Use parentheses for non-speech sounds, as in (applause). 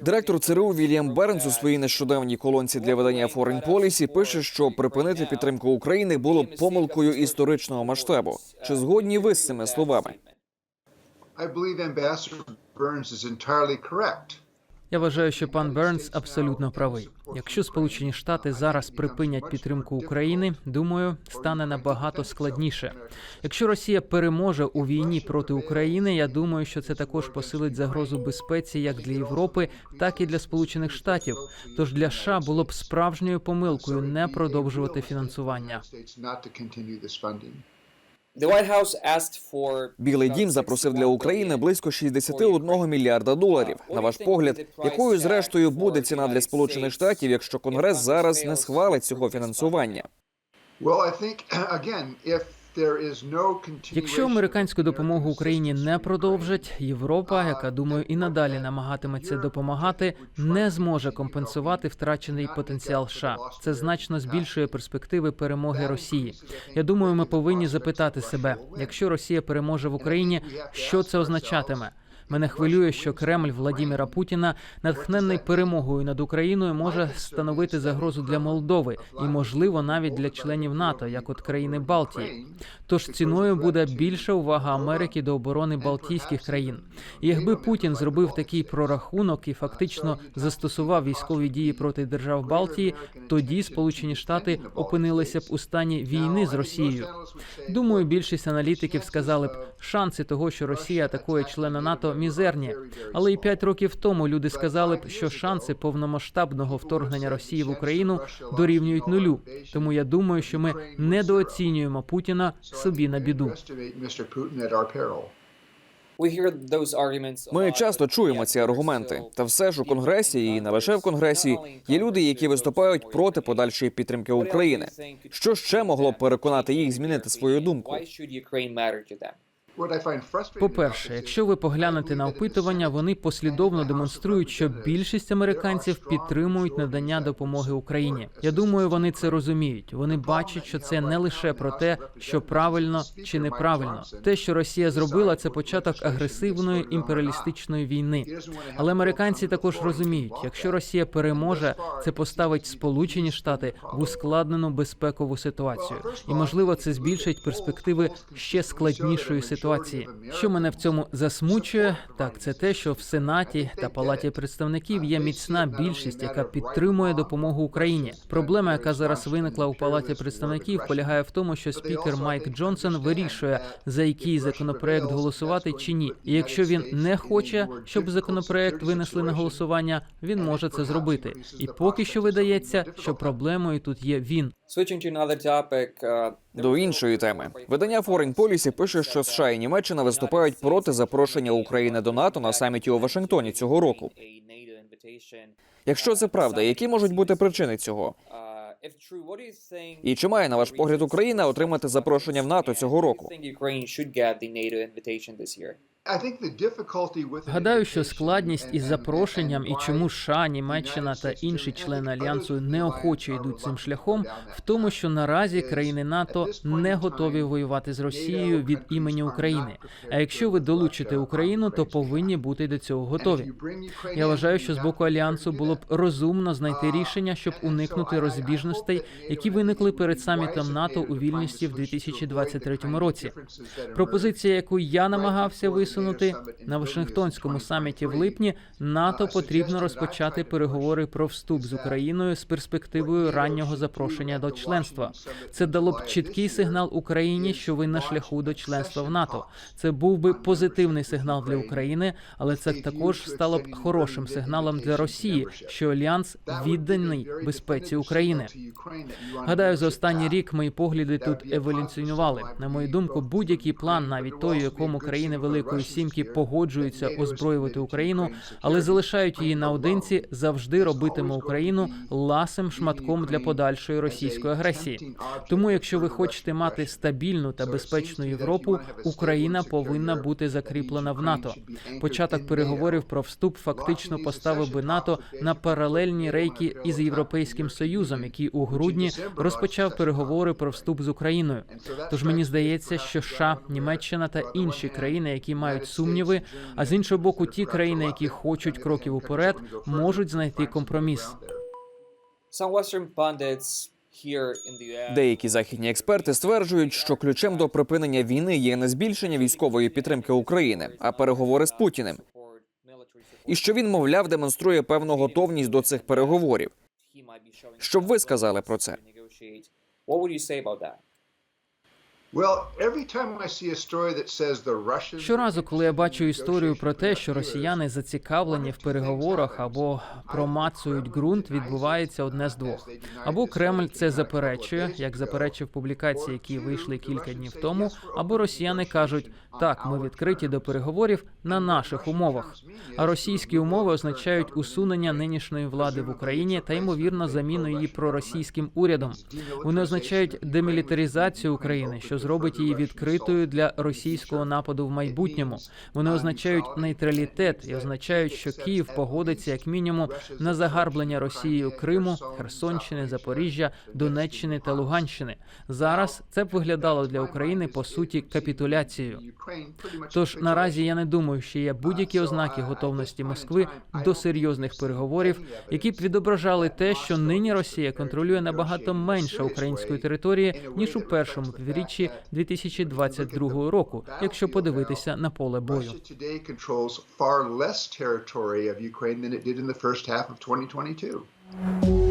Директор ЦРУ Вільям Бернс у своїй нещодавній колонці для видання Foreign Policy пише, що припинити підтримку України було б помилкою історичного масштабу. Чи згодні ви з цими словами? I believe Ambassador Burns is entirely correct. Я вважаю, що пан Бернс абсолютно правий. Якщо Сполучені Штати зараз припинять підтримку України, думаю, стане набагато складніше. Якщо Росія переможе у війні проти України, я думаю, що це також посилить загрозу безпеці як для Європи, так і для Сполучених Штатів. Тож для США було б справжньою помилкою не продовжувати фінансування. Білий дім запросив для України близько 61 мільярда доларів. На ваш погляд, якою зрештою буде ціна для Сполучених Штатів, якщо Конгрес зараз не схвалить цього фінансування? (clears throat) Якщо американську допомогу Україні не продовжать, Європа, яка думаю і надалі намагатиметься допомагати, не зможе компенсувати втрачений потенціал США. Це значно збільшує перспективи перемоги Росії. Я думаю, ми повинні запитати себе, якщо Росія переможе в Україні, що це означатиме. Мене хвилює, що Кремль Владіміра Путіна, натхнений перемогою над Україною, може становити загрозу для Молдови і, можливо, навіть для членів НАТО, як от країни Балтії. Тож ціною буде більша увага Америки до оборони Балтійських країн. І якби Путін зробив такий прорахунок і фактично застосував військові дії проти держав Балтії, тоді Сполучені Штати опинилися б у стані війни з Росією. Думаю, більшість аналітиків сказали б, шанси того, що Росія атакує члена НАТО, мізерні. Але і п'ять років тому люди сказали б, що шанси повномасштабного вторгнення Росії в Україну дорівнюють нулю. Тому я думаю, що ми недооцінюємо Путіна собі на біду. Ми часто чуємо ці аргументи. Та все ж у конгресі і не лише в конгресі є люди, які виступають проти подальшої підтримки України. Що ще могло б переконати їх змінити свою думку? What I По-перше, якщо ви поглянете на опитування, вони послідовно демонструють, що більшість американців підтримують надання допомоги Україні. Я думаю, вони це розуміють. Вони бачать, що це не лише про те, що правильно чи неправильно. Те, що Росія зробила, це початок агресивної імперіалістичної війни. Але американці також розуміють, якщо Росія переможе, це поставить Сполучені Штати в ускладнену безпекову ситуацію, і можливо це збільшить перспективи ще складнішої ситуації. Що мене в цьому засмучує, так це те, що в Сенаті та Палаті представників є міцна більшість, яка підтримує допомогу Україні. Проблема, яка зараз виникла у Палаті представників, полягає в тому, що спікер Майк Джонсон вирішує за який законопроект голосувати чи ні. І якщо він не хоче, щоб законопроект винесли на голосування, він може це зробити. І поки що видається, що проблемою тут є він. До іншої теми видання Foreign Policy пише, що США і Німеччина виступають проти запрошення України до НАТО на саміті у Вашингтоні цього року. Якщо це правда, які можуть бути причини цього? І чи має на ваш погляд Україна отримати запрошення в НАТО цього року? Гадаю, що складність із запрошенням і чому США, Німеччина та інші члени альянсу неохоче йдуть цим шляхом, в тому, що наразі країни НАТО не готові воювати з Росією від імені України. А якщо ви долучите Україну, то повинні бути до цього готові. Я вважаю, що з боку альянсу було б розумно знайти рішення, щоб уникнути розбіжностей, які виникли перед самітом НАТО у Вільнюсі в 2023 році. Пропозиція, яку я намагався висунути на Вашингтонському саміті в липні, НАТО потрібно розпочати переговори про вступ з Україною з перспективою раннього запрошення до членства. Це дало б чіткий сигнал Україні, що ви на шляху до членства в НАТО. Це був би позитивний сигнал для України, але це також стало б хорошим сигналом для Росії, що альянс відданий безпеці України. Гадаю, за останній рік мої погляди тут еволюціонували. На мою думку, будь-який план, навіть той, у якому країни Великої Сімки погоджуються озброювати Україну, але залишають її наодинці, завжди робитиме Україну ласим шматком для подальшої російської агресії. Тому, якщо ви хочете мати стабільну та безпечну Європу, Україна повинна бути закріплена в НАТО. Початок переговорів про вступ фактично поставив би НАТО на паралельні рейки із Європейським Союзом, який у грудні розпочав переговори про вступ з Україною. Тож мені здається, що США, Німеччина та інші країни, які мають мають сумніви. А з іншого боку, ті країни, які хочуть кроків уперед, можуть знайти компроміс. Деякі західні експерти стверджують, що ключем до припинення війни є не збільшення військової підтримки України, а переговори з Путіним. І що він, мовляв, демонструє певну готовність до цих переговорів. he might Що б ви сказали про це? Щоразу, коли я бачу історію про те, що росіяни зацікавлені в переговорах або промацують ґрунт, відбувається одне з двох. Або Кремль це заперечує, як заперечив публікації, які вийшли кілька днів тому, або росіяни кажуть, так, ми відкриті до переговорів на наших умовах. А російські умови означають усунення нинішньої влади в Україні та ймовірно заміну її проросійським урядом. Вони означають демілітаризацію України, що зробить її відкритою для російського нападу в майбутньому. Вони означають нейтралітет і означають, що Київ погодиться як мінімум на загарблення Росією Криму, Херсонщини, Запоріжжя, Донеччини та Луганщини. Зараз це б виглядало для України по суті капітуляцією. Тож наразі я не думаю, що є будь-які ознаки готовності Москви до серйозних переговорів, які б відображали те, що нині Росія контролює набагато менше української території ніж у першому півріччі 2022 року, якщо подивитися на поле бою. Far less territory of Ukraine than it did in the first half of 2022.